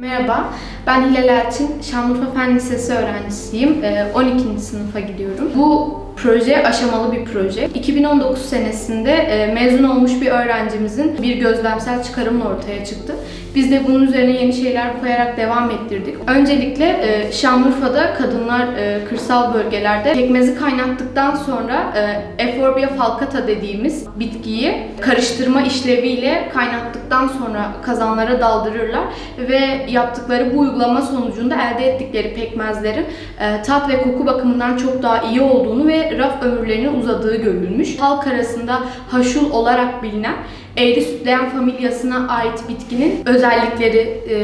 Merhaba, ben Hilal Elçin, Şanlıurfa Fen Lisesi öğrencisiyim. Ee, 12. sınıfa gidiyorum. Bu proje aşamalı bir proje. 2019 senesinde e, mezun olmuş bir öğrencimizin bir gözlemsel çıkarımla ortaya çıktı. Biz de bunun üzerine yeni şeyler koyarak devam ettirdik. Öncelikle e, Şanlıurfa'da kadınlar e, kırsal bölgelerde pekmezi kaynattıktan sonra e, Euphorbia falcata dediğimiz bitkiyi karıştırma işleviyle kaynattıktan sonra kazanlara daldırırlar ve yaptıkları bu uygulama sonucunda elde ettikleri pekmezlerin e, tat ve koku bakımından çok daha iyi olduğunu ve raf ömürlerinin uzadığı görülmüş. Halk arasında haşul olarak bilinen eğri sütleyen familyasına ait bitkinin özellikleri e,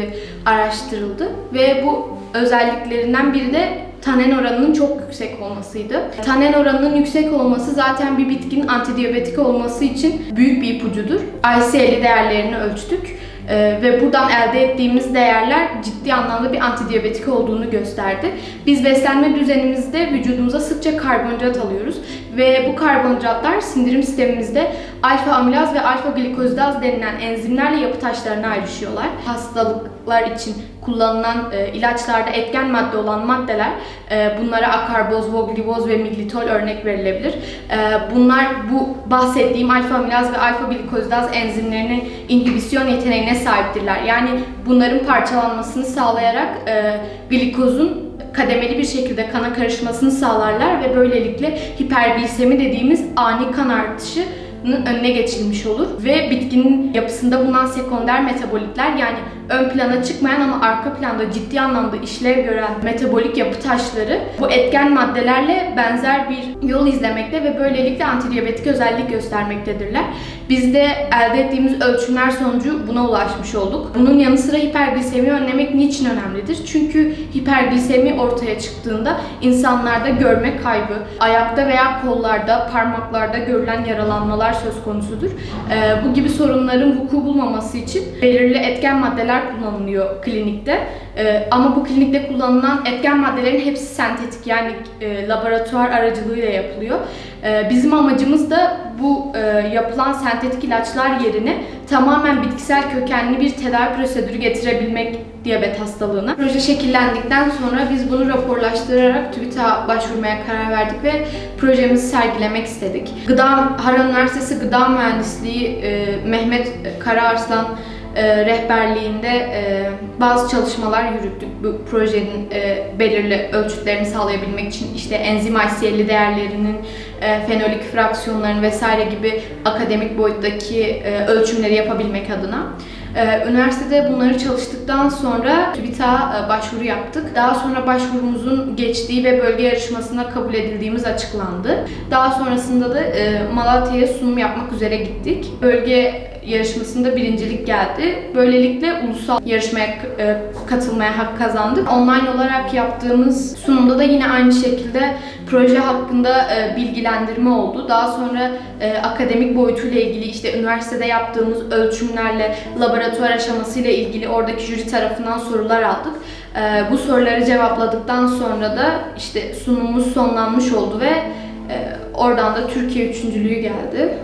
araştırıldı ve bu özelliklerinden biri de tanen oranının çok yüksek olmasıydı. Tanen oranının yüksek olması zaten bir bitkinin antidiyabetik olması için büyük bir ipucudur. IC50 değerlerini ölçtük. Ee, ve buradan elde ettiğimiz değerler ciddi anlamda bir antidiyabetik olduğunu gösterdi. Biz beslenme düzenimizde vücudumuza sıkça karbonhidrat alıyoruz ve bu karbonhidratlar sindirim sistemimizde alfa amilaz ve alfa glikozidaz denilen enzimlerle yapı taşlarına ayrışıyorlar. Hastalıklar için kullanılan e, ilaçlarda etken madde olan maddeler e, bunlara akarboz, voglivoz ve miglitol örnek verilebilir. E, bunlar bu bahsettiğim alfa amilaz ve alfa glikozidaz enzimlerinin inhibisyon yeteneğine sahiptirler. Yani bunların parçalanmasını sağlayarak e, glikozun kademeli bir şekilde kana karışmasını sağlarlar ve böylelikle hiperglisemi dediğimiz ani kan artışı önüne geçilmiş olur. Ve bitkinin yapısında bulunan sekonder metabolitler yani ön plana çıkmayan ama arka planda ciddi anlamda işlev gören metabolik yapı taşları bu etken maddelerle benzer bir yol izlemekte ve böylelikle antidiyabetik özellik göstermektedirler. Biz de elde ettiğimiz ölçümler sonucu buna ulaşmış olduk. Bunun yanı sıra hiperglisemi önlemek niçin önemlidir? Çünkü hiperglisemi ortaya çıktığında insanlarda görme kaybı, ayakta veya kollarda, parmaklarda görülen yaralanmalar söz konusudur. Ee, bu gibi sorunların vuku bulmaması için belirli etken maddeler kullanılıyor klinikte. Ee, ama bu klinikte kullanılan etken maddelerin hepsi sentetik yani e, laboratuvar aracılığıyla yapılıyor. Ee, bizim amacımız da bu e, yapılan sentetik ilaçlar yerine tamamen bitkisel kökenli bir tedavi prosedürü getirebilmek diyabet hastalığına. Proje şekillendikten sonra biz bunu raporlaştırarak TÜBİTAK'a başvurmaya karar verdik ve projemizi sergilemek istedik. Gıda Harran Üniversitesi Gıda Mühendisliği e, Mehmet Karaarslan e, rehberliğinde e, bazı çalışmalar yürüttük bu projenin e, belirli ölçütlerini sağlayabilmek için işte enzim IC50 değerlerinin fenolik fraksiyonların vesaire gibi akademik boyuttaki ölçümleri yapabilmek adına. Üniversitede bunları çalıştıktan sonra TÜBİTAK'a başvuru yaptık. Daha sonra başvurumuzun geçtiği ve bölge yarışmasına kabul edildiğimiz açıklandı. Daha sonrasında da Malatya'ya sunum yapmak üzere gittik. Bölge yarışmasında birincilik geldi. Böylelikle ulusal yarışmaya e, katılmaya hak kazandık. Online olarak yaptığımız sunumda da yine aynı şekilde proje hakkında bilgilendirme oldu. Daha sonra akademik boyutuyla ilgili işte üniversitede yaptığımız ölçümlerle laboratuvar aşamasıyla ilgili oradaki jüri tarafından sorular aldık. Bu soruları cevapladıktan sonra da işte sunumumuz sonlanmış oldu ve oradan da Türkiye üçüncülüğü geldi.